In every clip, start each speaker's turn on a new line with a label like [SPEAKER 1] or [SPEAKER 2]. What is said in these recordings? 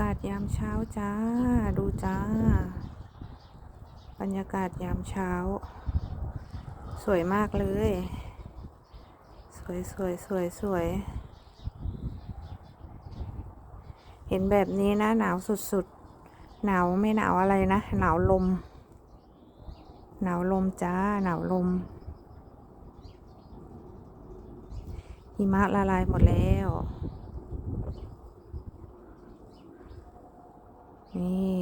[SPEAKER 1] ากาศยามเช้าจ้า ดูจ้า บรรยากาศยามเช้า สวยมากเลย สวยสวยสวยสวย เห็นแบบนี้นะ หนาวสุดๆ หนาวไม่หนาวอะไรนะ หนาวลม หนาวลมจ้า หนาวลมหิมะละลายหมดแล้ว นี่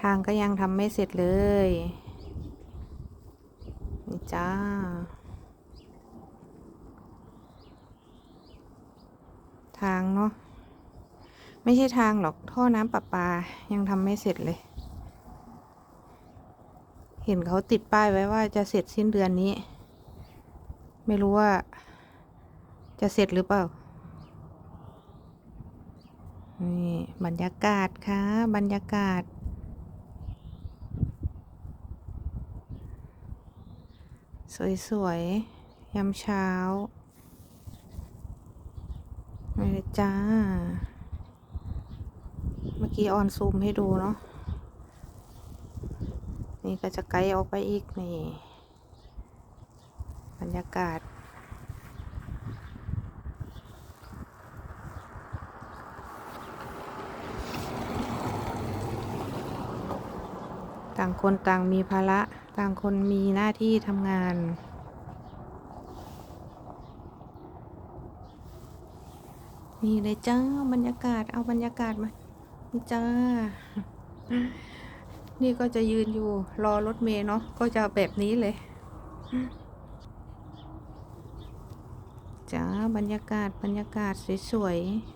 [SPEAKER 1] ทางก็ยังทำไม่เสร็จเลย นี่จ้า ทางเนาะ ไม่ใช่ทางหรอก ท่อน้ำประปา ยังทำไม่เสร็จเลย เห็นเขาติดป้ายไว้ว่าจะเสร็จสิ้นเดือนนี้ ไม่รู้ว่าจะเสร็จหรือเปล่า นี่บรรยากาศค่ะ บรรยากาศ สวยๆ ยามเช้านี่เจ้า เมื่อกี้ออนซูมให้ดูเนาะ นี่ก็จะไกลออกไปอีกนี่ บรรยากาศ ต่างคนต่างมีภาระ ต่างคนมีหน้าที่ทำงาน นี่เลยจ้าบรรยากาศเอาบรรยากาศมาจ้า นี่ก็จะยืนอยู่รอรถเมล์เนาะก็จะแบบนี้เลยจ้าบรรยากาศบรรยากาศสวยๆ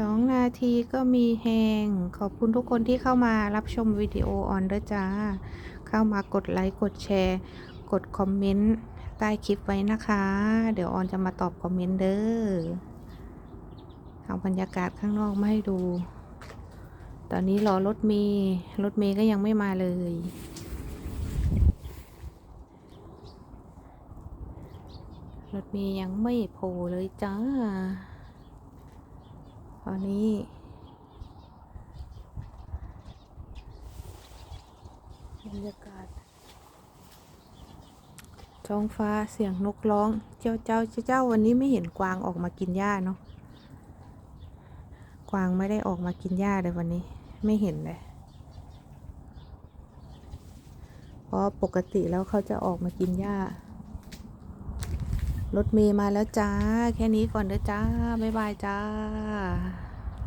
[SPEAKER 1] สองนาทีก็มีแหงขอบคุณทุกคนที่เข้ามารับชมวิดีโอออนเด้วยจ้า เข้ามากดไลค์ กดแชร์ กดคอมเมนต์ใต้คลิปไว้นะคะ เดี๋ยวออนจะมาตอบคอมเมนต์เด้อเอาบรรยากาศข้างนอกมาให้ดู ตอนนี้รอรถเมย์รถเมย์ก็ยังไม่มาเลยรถเมย์ยังไม่โผล่เลยจ้า ตอนนี้บรรยากาศท้องฟ้าเสียงนกร้อง เจ้าเจ้าเจ้าเจ้าวันนี้ไม่เห็นกวางออกมากินหญ้าเนาะกวางไม่ได้ออกมากินหญ้าเลยวันนี้ ไม่เห็นเลยเพราะปกติแล้วเขาจะออกมากินหญ้า รถเมย์มาแล้วจ้า แค่นี้ก่อนเด้อจ้า บ๊ายบายจ้า